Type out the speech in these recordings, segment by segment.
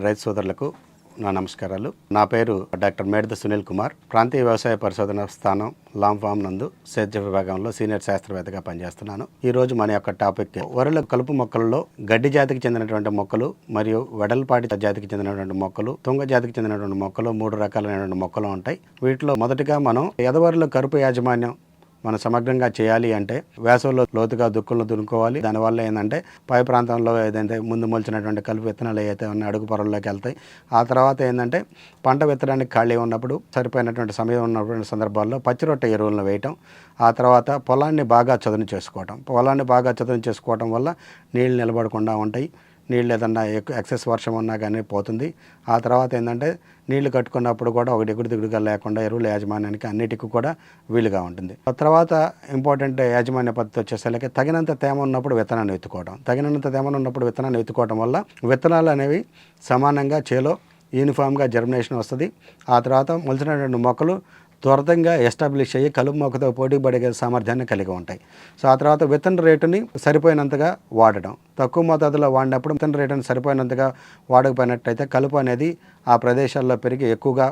రైతు సోదరులకు నా నమస్కారాలు. నా పేరు డాక్టర్ మేడద సునీల్ కుమార్. ప్రాంతీయ వ్యవసాయ పరిశోధన స్థానం లాంఫామ్ నందు సేద్య విభాగంలో సీనియర్ శాస్త్రవేత్తగా పనిచేస్తున్నాను. ఈ రోజు మన యొక్క టాపిక్ వరిలో కలుపు మొక్కలలో గడ్డి జాతికి చెందినటువంటి మొక్కలు మరియు వెడల్పాటి జాతికి చెందినటువంటి మొక్కలు తుంగ జాతికి చెందినటువంటి మొక్కలు మూడు రకాలైనటువంటి మొక్కలు ఉంటాయి. వీటిలో మొదటిగా మనం ఎదవరిలో కరుపు యాజమాన్యం మనం సమగ్రంగా చేయాలి అంటే వేసవిలో లోతుగా దుక్కులను దున్నుకోవాలి. దానివల్ల ఏంటంటే పై ప్రాంతంలో ఏదైతే ముందు మొలిచినటువంటి కలుపు విత్తనాలు ఏవైతే ఉన్న అడుగు పొరల్లోకి వెళ్తాయి. ఆ తర్వాత ఏంటంటే పంట విత్తడానికి ఖాళీ ఉన్నప్పుడు సరిపోయినటువంటి సమయం ఉన్నటువంటి సందర్భాల్లో పచ్చి రొట్టె ఎరువులను వేయటం. ఆ తర్వాత పొలాన్ని బాగా చదును చేసుకోవటం. పొలాన్ని బాగా చదును చేసుకోవటం వల్ల నీళ్ళు నిలబడకుండా ఉంటాయి. నీళ్ళు ఏదన్నా ఎక్కువ ఎక్సెస్ వర్షం ఉన్నా కానీ పోతుంది. ఆ తర్వాత ఏంటంటే నీళ్ళు కట్టుకున్నప్పుడు కూడా ఒకటి ఎగుడు దిగుడుగా లేకుండా ఎరువుల యాజమాన్యానికి అన్నిటికీ కూడా వీలుగా ఉంటుంది. ఆ తర్వాత ఇంపార్టెంట్ యాజమాన్య పద్ధతి వచ్చేసరికి తగినంత తేమ ఉన్నప్పుడు విత్తనాన్ని ఎత్తుకోవడం తగినంత తేమ ఉన్నప్పుడు విత్తనాన్ని ఎత్తుకోవడం వల్ల విత్తనాలు అనేవి సమానంగా చేలో యూనిఫామ్గా జర్మినేషన్ వస్తుంది. ఆ తర్వాత మొలిచినటువంటి మొక్కలు త్వరతంగా ఎస్టాబ్లిష్ అయ్యి కలుపు మొక్కతో పోటీ పడే సామర్థ్యాన్ని కలిగి ఉంటాయి. సో ఆ తర్వాత విత్తన రేటుని సరిపోయినంతగా వాడడం తక్కువ మోతాదులో వాడినప్పుడు ఇతర రేటును సరిపోయినంతగా వాడకపోయినట్టయితే కలుపు అనేది ఆ ప్రదేశాల్లో పెరిగి ఎక్కువగా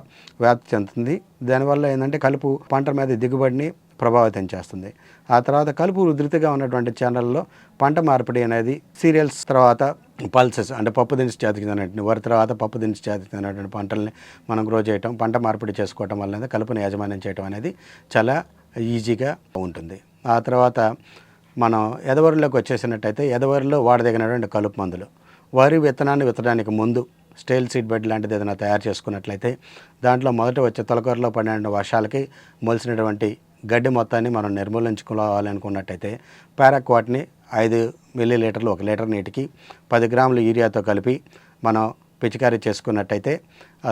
వ్యాప్తి చెందుతుంది. దానివల్ల ఏంటంటే కలుపు పంట మీద దిగుబడిని ప్రభావితం చేస్తుంది. ఆ తర్వాత కలుపు ఉధృతిగా ఉన్నటువంటి ఛానల్లో పంట మార్పిడి అనేది సీరియల్స్ తర్వాత పల్సెస్ అంటే పప్పు దినుసు జాతికి చెందినటువంటి వరి తర్వాత పప్పు దినుసు జాతికి చెందినటువంటి పంటల్ని మనం గ్రో చేయటం పంట మార్పిడి చేసుకోవటం వల్ల కలుపుని యాజమాన్యం చేయటం అనేది చాలా ఈజీగా ఉంటుంది. ఆ తర్వాత మనం ఎదవరిలోకి వచ్చేసినట్టయితే ఎదవరిలో వాడదగినటువంటి కలుపు మందులు. వరి విత్తనాన్ని విత్తడానికి ముందు స్టైల్ సీడ్ బెడ్ లాంటిది ఏదైనా తయారు చేసుకున్నట్లయితే దాంట్లో మొదట వచ్చే తొలకరలో పడిన వర్షాలకి మొలిసినటువంటి గడ్డి మొత్తాన్ని మనం నిర్మూలించుకోవాలనుకున్నట్టయితే పారాక్వాట్ని ఐదు మిల్లీ లీటర్లు ఒక లీటర్ నీటికి పది గ్రాములు యూరియాతో కలిపి మనం పిచికారీ చేసుకున్నట్టయితే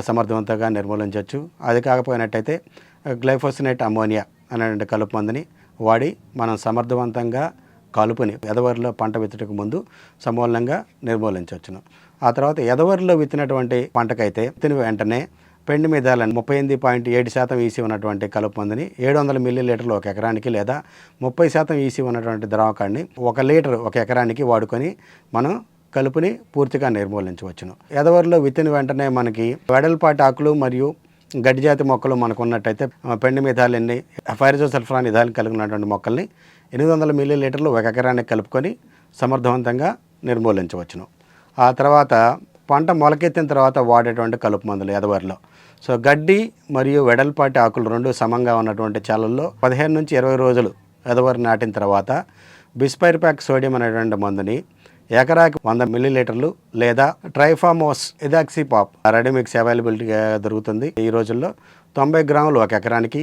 సమర్థవంతంగా నిర్మూలించవచ్చు. అది కాకపోయినట్టయితే గ్లైఫోసినేట్ అమోనియా అనేటువంటి కలుపు మందుని వాడి మనం సమర్థవంతంగా కలుపుని ఎదవరిలో పంట విత్తటకు ముందు సమూలంగా నిర్మూలించవచ్చును. ఆ తర్వాత ఎదవరిలో విత్తినటువంటి పంటకైతే విత్తిన వెంటనే పెండి మీదాలని ముప్పై ఎనిమిది పాయింట్ ఏడు శాతం ఈసీ ఉన్నటువంటి కలుపు మందుని ఏడు వందల మిల్లీ లీటర్లు ఒక ఎకరానికి లేదా ముప్పై శాతం ఈసీ ఉన్నటువంటి ద్రావకాన్ని ఒక లీటర్ ఒక ఎకరానికి వాడుకొని మనం కలుపుని పూర్తిగా నిర్మూలించవచ్చును. ఎదవరిలో విత్తిన వెంటనే మనకి వెడల్పాటి ఆకులు మరియు గడ్డి జాతి మొక్కలు మనకు ఉన్నట్టయితే పెండి మిథాలన్ని ఫైరజో సల్ఫరాన్ ఇథాలిన్ కలిగి ఉన్నటువంటి మొక్కల్ని ఎనిమిది వందల మిల్లీ లీటర్లు ఒక ఎకరానికి కలుపుకొని సమర్థవంతంగా నిర్మూలించవచ్చును. ఆ తర్వాత పంట మొలకెత్తిన తర్వాత వాడేటువంటి కలుపు మందులు ఎదవరిలో సో గడ్డి మరియు వెడల్పాటి ఆకులు రెండు సమంగా ఉన్నటువంటి చాలల్లో పదిహేను నుంచి ఇరవై రోజులు ఎదవరి నాటిన తర్వాత బిస్పైర్ ప్యాక్ సోడియం అనేటువంటి మందుని ఎకరాకి వంద మిల్లీలీటర్లు లేదా ట్రైఫామోస్ ఇదాక్సీ పాప్ రెడీమిక్స్ అవైలబిలిటీగా దొరుకుతుంది. ఈ రోజుల్లో తొంభై గ్రాములు ఒక ఎకరానికి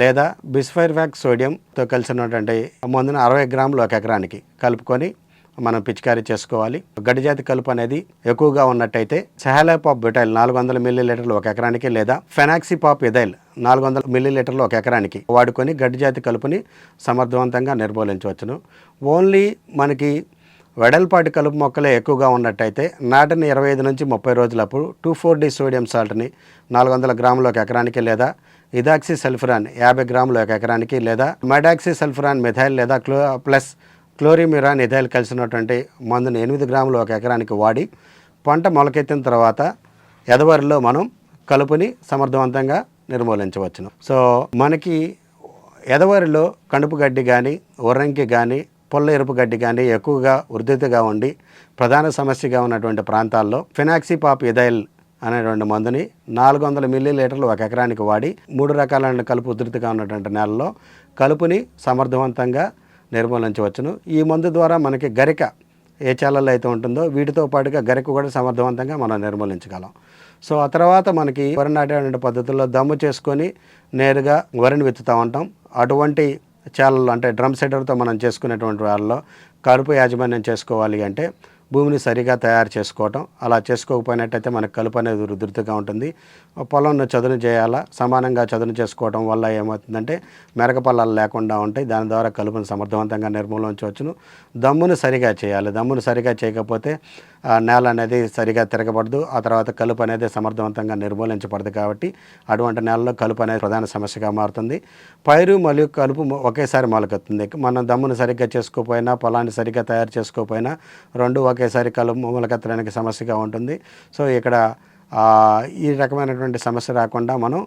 లేదా బిస్ఫైర్ వ్యాక్ సోడియంతో కలిసినటువంటి మందున అరవై గ్రాములు ఒక ఎకరానికి కలుపుకొని మనం పిచికారీ చేసుకోవాలి. గడిజాతి కలుపు అనేది ఎక్కువగా ఉన్నట్టయితే సహాలాపాప్ బిటైల్ నాలుగు వందల మిల్లీలీటర్లు ఒక ఎకరానికి లేదా ఫెనాక్సిపాప్ ఇథైల్ నాలుగు వందల మిల్లీలీటర్లు ఒక ఎకరానికి వాడుకొని గడ్డి జాతి కలుపుని సమర్థవంతంగా నిర్మూలించవచ్చును. ఓన్లీ మనకి వెడల్పాటి కలుపు మొక్కలే ఎక్కువగా ఉన్నట్టయితే నాటిన ఇరవై ఐదు నుంచి ముప్పై రోజులప్పుడు టూ ఫోర్ డి సోడియం సాల్ట్ని నాలుగు వందల గ్రాములు ఒక ఎకరానికి లేదా ఇదాక్సీ సల్ఫరాన్ యాభై గ్రాములు ఒక ఎకరానికి లేదా మెడాక్సీ సల్ఫరాన్ మిథైల్ లేదా క్లో ప్లస్ క్లోరిమిరాన్ ఇథైల్ కలిసినటువంటి మందుని ఎనిమిది గ్రాములు ఒక ఎకరానికి వాడి పంట మొలకెత్తిన తర్వాత ఎదవరిలో మనం కలుపుని సమర్థవంతంగా నిర్మూలించవచ్చును. సో మనకి ఎదవరిలో కణుపు గడ్డి కానీ ఉర్రంకి కానీ పొల్ల ఎరుపు గడ్డి కానీ ఎక్కువగా ఉధృతిగా ఉండి ప్రధాన సమస్యగా ఉన్నటువంటి ప్రాంతాల్లో ఫినాక్సిపాప్ ఇథైల్ అనేటువంటి మందుని నాలుగు వందల మిల్లీ లీటర్లు ఒక ఎకరానికి వాడి మూడు రకాలైన కలుపు ఉధృతిగా ఉన్నటువంటి నేలలో కలుపుని సమర్థవంతంగా నిర్మూలించవచ్చును. ఈ మందు ద్వారా మనకి గరిక ఏ చాలల్లో అయితే ఉంటుందో వీటితో పాటుగా గరిక కూడా సమర్థవంతంగా మనం నిర్మూలించగలం. సో ఆ తర్వాత మనకి వరి నాటేటువంటి పద్ధతుల్లో దమ్ము చేసుకొని నేరుగా వరిని విత్తుతూ ఉంటాం. అటువంటి చాలలు అంటే డ్రమ్ సెటర్తో మనం చేసుకునేటువంటి వాళ్ళలో కలుపు యాజమాన్యం చేసుకోవాలి అంటే భూమిని సరిగా తయారు చేసుకోవటం అలా చేసుకోకపోయినట్టయితే మనకు కలుపు అనేది ఉధృతిగా ఉంటుంది. పొలంను చదును చేయాలా? సమానంగా చదును చేసుకోవడం వల్ల ఏమవుతుందంటే మెరక పొలాలు లేకుండా ఉంటాయి. దాని ద్వారా కలుపును సమర్థవంతంగా నిర్మూలించవచ్చును దమ్మును సరిగా చేయాలి. దమ్మును సరిగా చేయకపోతే ఆ, నేల అనేది సరిగా తిరగబడదు. ఆ తర్వాత కలుపు అనేది సమర్థవంతంగా నిర్మూలించబడదు కాబట్టి అటువంటి నేలలో కలుపు అనేది ప్రధాన సమస్యగా మారుతుంది. పైరు మరియు కలుపు ఒకేసారి మొలకెత్తుంది. మనం దమ్మును సరిగ్గా చేసుకోకపోయినా పొలాన్ని సరిగ్గా తయారు చేసుకోకపోయినా రెండు ఒకేసారి కలుపు మొలకెత్తడానికి సమస్యగా ఉంటుంది. సో ఇక్కడ ఈ రకమైనటువంటి సమస్య రాకుండా మనం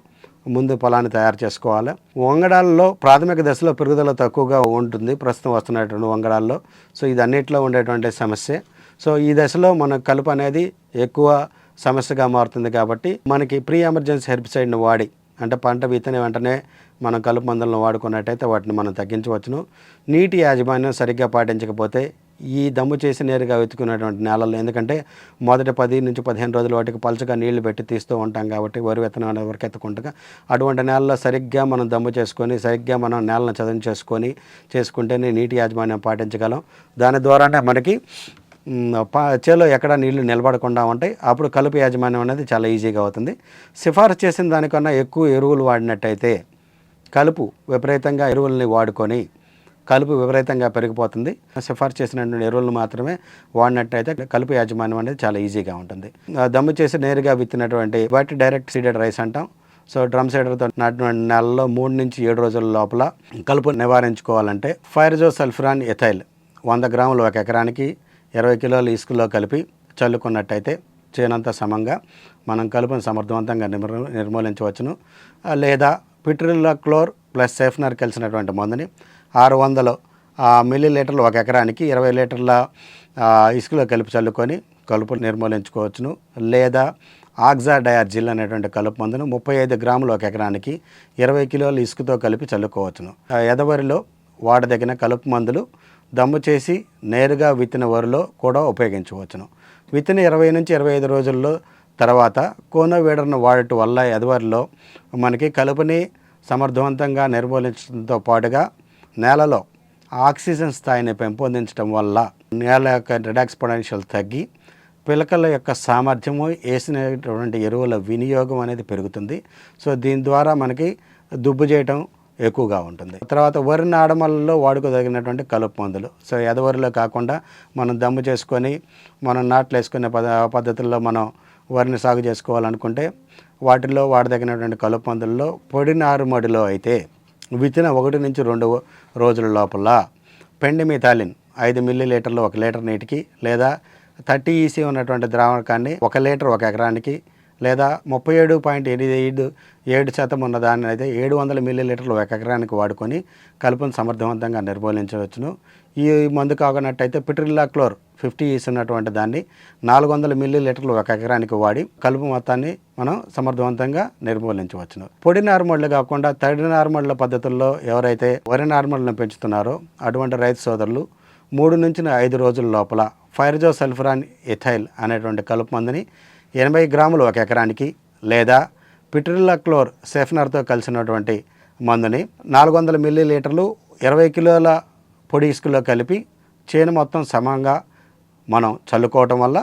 ముందు పొలాన్ని తయారు చేసుకోవాలి. వంగడాల్లో ప్రాథమిక దశలో పెరుగుదల తక్కువగా ఉంటుంది. ప్రస్తుతం వస్తున్నటువంటి వంగడాల్లో. సో ఇది అన్నింటిలో ఉండేటువంటి సమస్య. సో ఈ దశలో మన కలుపు అనేది ఎక్కువ సమస్యగా మారుతుంది కాబట్టి మనకి ప్రీ ఎమర్జెన్సీ హెర్బిసైడ్ని వాడి అంటే పంట విత్తన వెంటనే మనం కలుపు మందులను వాడుకున్నట్టయితే వాటిని మనం తగ్గించవచ్చును. నీటి యాజమాన్యం సరిగ్గా పాటించకపోతే ఈ దమ్ము చేసి నేరుగా వెతుకునేటువంటి నేలల్లో. ఎందుకంటే మొదటి పది నుంచి పదిహేను రోజులు వాటికి పలుచగా నీళ్ళు పెట్టి తీస్తూ ఉంటాం కాబట్టి వరి విత్తనం వరకు వరకెత్తకుండా అటువంటి నేలలో సరిగ్గా మనం దమ్ము చేసుకొని సరిగ్గా మనం నేలను చదును చేసుకొని చేసుకుంటేనే నీటి యాజమాన్యం పాటించగలం. దాని ద్వారానే మనకి పా- చేలో ఎక్కడ నీళ్ళు నిలబడకుండా ఉంటాయి. అప్పుడు కలుపు యాజమాన్యం అనేది చాలా ఈజీగా అవుతుంది. సిఫారసు చేసిన దానికన్నా ఎక్కువ ఎరువులు వాడినట్టయితే కలుపు విపరీతంగా ఎరువుల్ని వాడుకొని కలుపు విపరీతంగా పెరిగిపోతుంది. సిఫార్సు చేసినటువంటి ఎరువులను మాత్రమే వాడినట్టయితే కలుపు యాజమాన్యం అనేది చాలా ఈజీగా ఉంటుంది. దమ్ము చేసి నేరుగా విత్తినటువంటి వాటి డైరెక్ట్ సీడెడ్ రైస్ అంటాం. సో డ్రమ్ సైడర్తో నాటినటువంటి నెలలో మూడు నుంచి ఏడు రోజుల లోపల కలుపు నివారించుకోవాలంటే ఫైర్జో సల్ఫరాన్ ఎథైల్ వంద గ్రాములు ఒక ఎకరానికి ఇరవై కిలోల ఇసుకలో కలిపి చల్లుకున్నట్టయితే చేనంత సమంగా మనం కలుపును సమర్థవంతంగా నిర్మూ- నిర్మూలించవచ్చును. లేదా పిట్రిల్లా క్లోర్ ప్లస్ సేఫ్నర్ కలిసినటువంటి మందుని ఆరు వందలు మిల్లీ లీటర్లు ఒక ఎకరానికి ఇరవై లీటర్ల ఇసుకలో కలిపి చల్లుకొని కలుపు నిర్మూలించుకోవచ్చును. లేదా ఆక్సా డయార్జిల్ అనేటువంటి కలుపు మందును ముప్పై ఐదు గ్రాములు ఒక ఎకరానికి ఇరవై కిలోల ఇసుకతో కలిపి చల్లుకోవచ్చును. ఆ, ఎదవరిలో వాడదగిన కలుపు మందులు దమ్ము చేసి నేరుగా విత్తిన వరిలో కూడా ఉపయోగించవచ్చును. విత్తిన ఇరవై నుంచి ఇరవై ఐదు రోజుల్లో తర్వాత కోనవీడర్ను వాడటం వల్ల ఎదవరిలో మనకి కలుపుని సమర్థవంతంగా నిర్మూలించడంతో పాటుగా నేలలో ఆక్సిజన్ స్థాయిని పెంపొందించడం వల్ల నేల యొక్క రిడాక్స్ పొటెన్షియల్ తగ్గి పిలకల యొక్క సామర్థ్యము వేసినటువంటి ఎరువుల వినియోగం అనేది పెరుగుతుంది. సో దీని ద్వారా మనకి దుబ్బు చేయటం ఎక్కువగా ఉంటుంది. తర్వాత వరి నాడమల్లో వాడుకోదగినటువంటి కలుపు మందులు. సో ఎదవరిలో కాకుండా మనం దమ్ము చేసుకొని మనం నాట్లు వేసుకునే పద పద్ధతుల్లో మనం వరిని సాగు చేసుకోవాలనుకుంటే వాటిల్లో వాడదగినటువంటి కలుపు మందుల్లో పొడి నారుమడిలో అయితే విత్తిన ఒకటి నుంచి రెండు రోజుల లోపల పెండిమిథాలిన్ ఐదు మిల్లీ లీటర్లు ఒక లీటర్ నీటికి లేదా థర్టీ ఈసీ ఉన్నటువంటి ద్రావకాన్ని ఒక లీటర్ ఒక ఎకరానికి లేదా ముప్పై ఏడు పాయింట్ ఎనిమిది ఐదు ఏడు శాతం ఉన్న దాన్ని అయితే ఏడు వందల మిల్లీ లీటర్లు ఒక ఎకరానికి వాడుకొని కలుపును సమర్థవంతంగా నిర్మూలించవచ్చును. ఈ మందు కాకున్నట్టయితే పిట్రిల్లా క్లోర్ ఫిఫ్టీ ఈస్ ఉన్నటువంటి దాన్ని నాలుగు వందల మిల్లీ లీటర్లు ఒక ఎకరానికి వాడి కలుపు మొత్తాన్ని మనం సమర్థవంతంగా నిర్మూలించవచ్చును. పొడి నార్మళ్ళు కాకుండా తడి నార్మళ్ళ పద్ధతుల్లో ఎవరైతే వరి నార్మల్ని పెంచుతున్నారో అటువంటి రైతు సోదరులు మూడు నుంచి ఐదు రోజుల లోపల ఫైర్జో సల్ఫరాన్ ఎథైల్ అనేటువంటి కలుపు మందుని ఎనభై గ్రాములు ఒక ఎకరానికి లేదా పిట్రిల్లా క్లోర్ సెఫ్నర్తో కలిసినటువంటి మందుని నాలుగు వందల మిల్లీ లీటర్లు ఇరవై కిలోల పొడి ఇసుకలో కలిపి చేను మొత్తం సమంగా మనం చల్లుకోవటం వల్ల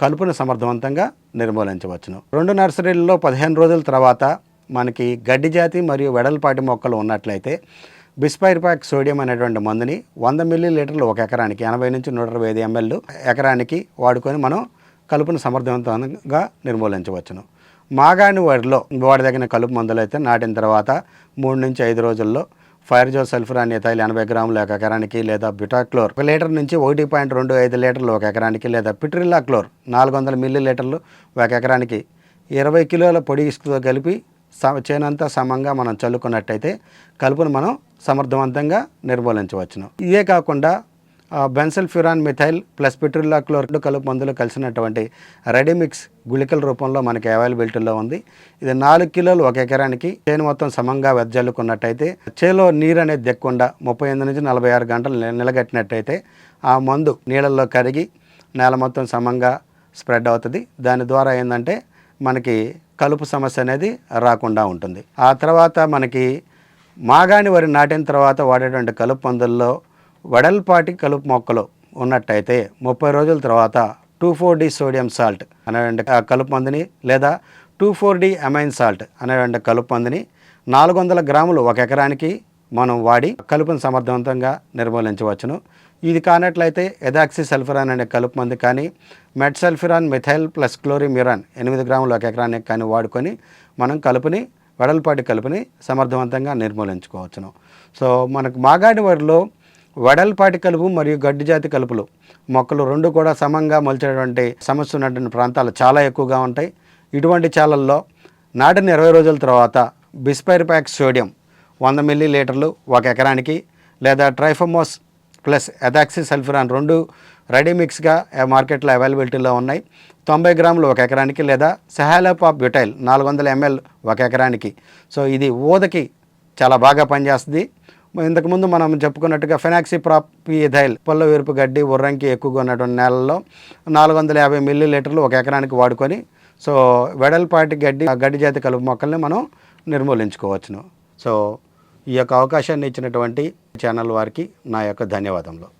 కలుపును సమర్థవంతంగా నిర్మూలించవచ్చును. రెండు నర్సరీల్లో పదిహేను రోజుల తర్వాత మనకి గడ్డి జాతి మరియు వెడల్పాటి మొక్కలు ఉన్నట్లయితే బిస్పైర్పాక్ సోడియం అనేటువంటి మందుని వంద మిల్లీ లీటర్లు ఒక ఎకరానికి ఎనభై నుంచి నూట ఇరవై ఐదు ఎంఎల్ ఎకరానికి వాడుకొని మనం కలుపును సమర్థవంతంగా నిర్మూలించవచ్చును. మాగాణి వడిలో వాడి దగ్గర కలుపు మందులు అయితే నాటిన తర్వాత మూడు నుంచి ఐదు రోజుల్లో ఫైర్జో అనే ఎథైల్ ఎనభై గ్రాములు ఒక ఎకరానికి లేదా బిటాక్లోర్ ఒక లీటర్ నుంచి ఒకటి పాయింట్ రెండు ఐదు లీటర్లు ఒక ఎకరానికి లేదా పిట్రిల్లా క్లోర్ నాలుగు వందల మిల్లీ లీటర్లు ఒక ఎకరానికి ఇరవై కిలోల పొడి ఇసుకతో కలిపి స చేనంతా సమంగా మనం చల్లుకున్నట్టయితే కలుపును మనం సమర్థవంతంగా నిర్మూలించవచ్చును. ఇదే కాకుండా bensulfuron methyl plus pretilachlor కలుపు మందులు కలిసినటువంటి రెడీమిక్స్ గుళికల రూపంలో మనకి అవైలబిలిటీలో ఉంది. ఇది నాలుగు కిలోలు ఒక ఎకరానికి చేను మొత్తం సమంగా వెదజల్లుకున్నట్టయితే చేలో నీరు అనేది దెక్కకుండా ముప్పై ఎనిమిది నుంచి నలభై ఆరు గంటలు నిలగట్టినట్టయితే ఆ మందు నీళ్ళల్లో కరిగి నేల మొత్తం సమంగా స్ప్రెడ్ అవుతుంది. దాని ద్వారా ఏంటంటే మనకి కలుపు సమస్య అనేది రాకుండా ఉంటుంది. ఆ తర్వాత మనకి మాగాణి వరి నాటిన తర్వాత వాడేటువంటి కలుపు మందుల్లో వెడల్పాటి కలుపు మొక్కలు ఉన్నట్టయితే ముప్పై రోజుల తర్వాత two four D sodium salt అనేటువంటి కలుపు మందుని లేదా two four D amine salt అనేటువంటి కలుపు మందుని నాలుగు వందల గ్రాములు ఒక ఎకరానికి మనం వాడి కలుపును సమర్థవంతంగా నిర్మూలించవచ్చును. ఇది కానట్లయితే ఎదాక్సి సల్ఫరాన్ అనే కలుపు మందు కానీ మెట్సల్ఫిరాన్ మిథైల్ ప్లస్ క్లోరిమ్యూరాన్ ఎనిమిది గ్రాములు ఒక ఎకరానికి కానీ వాడుకొని మనం కలుపుని వెడల్పాటి కలుపుని సమర్థవంతంగా నిర్మూలించుకోవచ్చును. సో మనకు మాగాడి వరిలో వడల్పాటి కలుపు మరియు గడ్డి జాతి కలుపులు. మొక్కలు రెండు కూడా సమంగా మొలిచేటువంటి సమస్య ఉన్నటువంటి ప్రాంతాలు చాలా ఎక్కువగా ఉంటాయి. ఇటువంటి చాలల్లో నాటిన ఇరవై రోజుల తర్వాత బిస్పైర్ ప్యాక్ సోడియం వంద మిల్లీ లీటర్లు ఒక ఎకరానికి లేదా ట్రైఫమోస్ ప్లస్ ఎథాక్సి సల్ఫిరాన్ రెండు రెడీ మిక్స్గా మార్కెట్లో అవైలబిలిటీలో ఉన్నాయి. తొంభై గ్రాములు ఒక ఎకరానికి లేదా సెహాలోపాప్ బ్యూటైల్ నాలుగు వందల ఎంఎల్ ఒక ఎకరానికి. సో ఇది ఊదకి చాలా బాగా పనిచేస్తుంది. ఇంతకుముందు మనం చెప్పుకున్నట్టుగా ఫెనాక్సీ ప్రాపిథైల్ పొల్ల వేరుపు గడ్డి ఉర్రంకి ఎక్కువగా ఉన్నటువంటి నేలల్లో నాలుగు వందల యాభై మిల్లీ లీటర్లు ఒక ఎకరానికి వాడుకొని సో వెడల్పాటి గడ్డి ఆ గడ్డి జాతి కలుపు మొక్కల్ని మనం నిర్మూలించుకోవచ్చును. సో ఈ యొక్క అవకాశాన్ని ఇచ్చినటువంటి ఛానల్ వారికి నా యొక్క ధన్యవాదములు.